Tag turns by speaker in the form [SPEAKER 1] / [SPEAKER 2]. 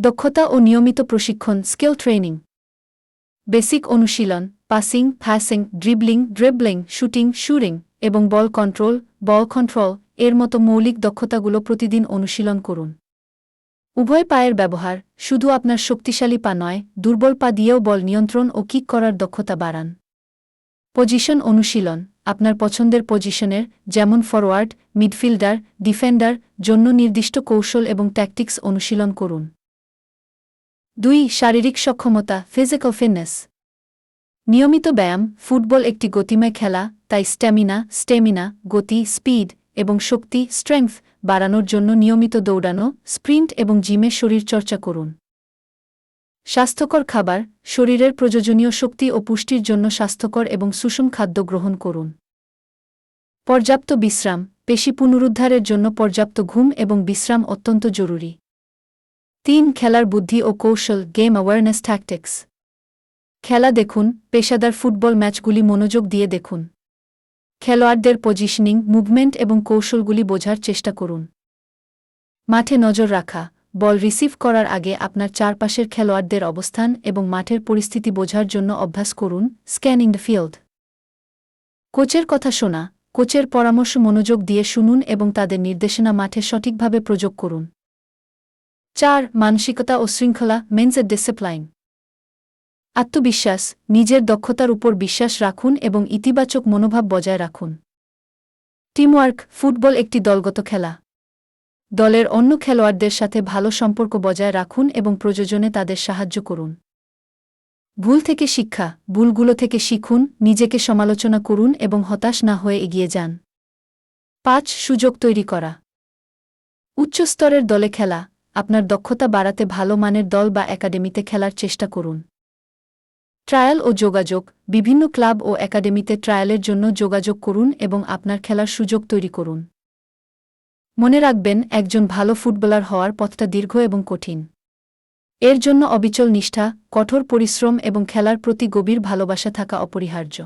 [SPEAKER 1] দক্ষতা ও নিয়মিত প্রশিক্ষণ, স্কিল ট্রেনিং। বেসিক অনুশীলন, passing facing dribbling dribbling, shooting shooting এবং বল কন্ট্রোল বল কন্ট্রোল এর মতো মৌলিক দক্ষতাগুলো প্রতিদিন অনুশীলন করুন। উভয় পায়ের ব্যবহার, শুধু আপনার শক্তিশালী পা নয়, দুর্বল পা দিয়েও বল নিয়ন্ত্রণ ও কিক করার দক্ষতা বাড়ান। পজিশন অনুশীলন, আপনার পছন্দের পজিশনের, যেমন ফরওয়ার্ড, মিডফিল্ডার, ডিফেন্ডার, জন্য নির্দিষ্ট কৌশল এবং ট্যাকটিক্স অনুশীলন করুন। দুই, শারীরিক সক্ষমতা ফিজিক্যাল ফিটনেস নিয়মিত ব্যায়াম, ফুটবল একটি গতিময় খেলা, তাই স্ট্যামিনা, স্টেমিনা, গতি, স্পিড এবং শক্তি স্ট্রেংথ বাড়ানোর জন্য নিয়মিত দৌড়ানো, স্প্রিন্ট এবং জিমে শরীরচর্চা করুন। স্বাস্থ্যকর খাবার, শরীরের প্রয়োজনীয় শক্তি ও পুষ্টির জন্য স্বাস্থ্যকর এবং সুষম খাদ্য গ্রহণ করুন। পর্যাপ্ত বিশ্রাম, পেশি পুনরুদ্ধারের জন্য পর্যাপ্ত ঘুম এবং বিশ্রাম অত্যন্ত জরুরি। তিন খেলার বুদ্ধি ও কৌশল গেম অ্যাওয়ারনেস ট্যাকটিক্স খেলা দেখুন, পেশাদার ফুটবল ম্যাচগুলি মনোযোগ দিয়ে দেখুন। খেলোয়াড়দের পজিশনিং মুভমেন্ট এবং কৌশলগুলি বোঝার চেষ্টা করুন। মাঠে নজর রাখা, বল রিসিভ করার আগে আপনার চারপাশের খেলোয়াড়দের অবস্থান এবং মাঠের পরিস্থিতি বোঝার জন্য অভ্যাস করুন স্ক্যানিং দ্য ফিল্ড কোচের কথা শোনা, কোচের পরামর্শ মনোযোগ দিয়ে শুনুন এবং তাদের নির্দেশনা মাঠে সঠিকভাবে প্রয়োগ করুন। চার, মানসিকতা ও শৃঙ্খলা মেন্সের ডিসিপ্লাইন আত্মবিশ্বাস, নিজের দক্ষতার উপর বিশ্বাস রাখুন এবং ইতিবাচক মনোভাব বজায় রাখুন। টিমওয়ার্ক ফুটবল একটি দলগত খেলা। দলের অন্য খেলোয়াড়দের সাথে ভালো সম্পর্ক বজায় রাখুন এবং প্রয়োজনে তাদের সাহায্য করুন। ভুল থেকে শিক্ষা, ভুলগুলো থেকে শিখুন, নিজেকে সমালোচনা করুন এবং হতাশ না হয়ে এগিয়ে যান। পাঁচ, সুযোগ তৈরি করা। উচ্চস্তরের দলে খেলা আপনার দক্ষতা বাড়াতে ভালো মানের দল বা একাডেমিতে খেলার চেষ্টা করুন। ট্রায়াল ও যোগাযোগ, বিভিন্ন ক্লাব ও একাডেমিতে ট্রায়ালের জন্য যোগাযোগ করুন এবং আপনার খেলার সুযোগ তৈরি করুন। মনে রাখবেন, একজন ভালো ফুটবলার হওয়ার পথটা দীর্ঘ এবং কঠিন। এর জন্য অবিচল নিষ্ঠা, কঠোর পরিশ্রম এবং খেলার প্রতি গভীর ভালোবাসা থাকা অপরিহার্য।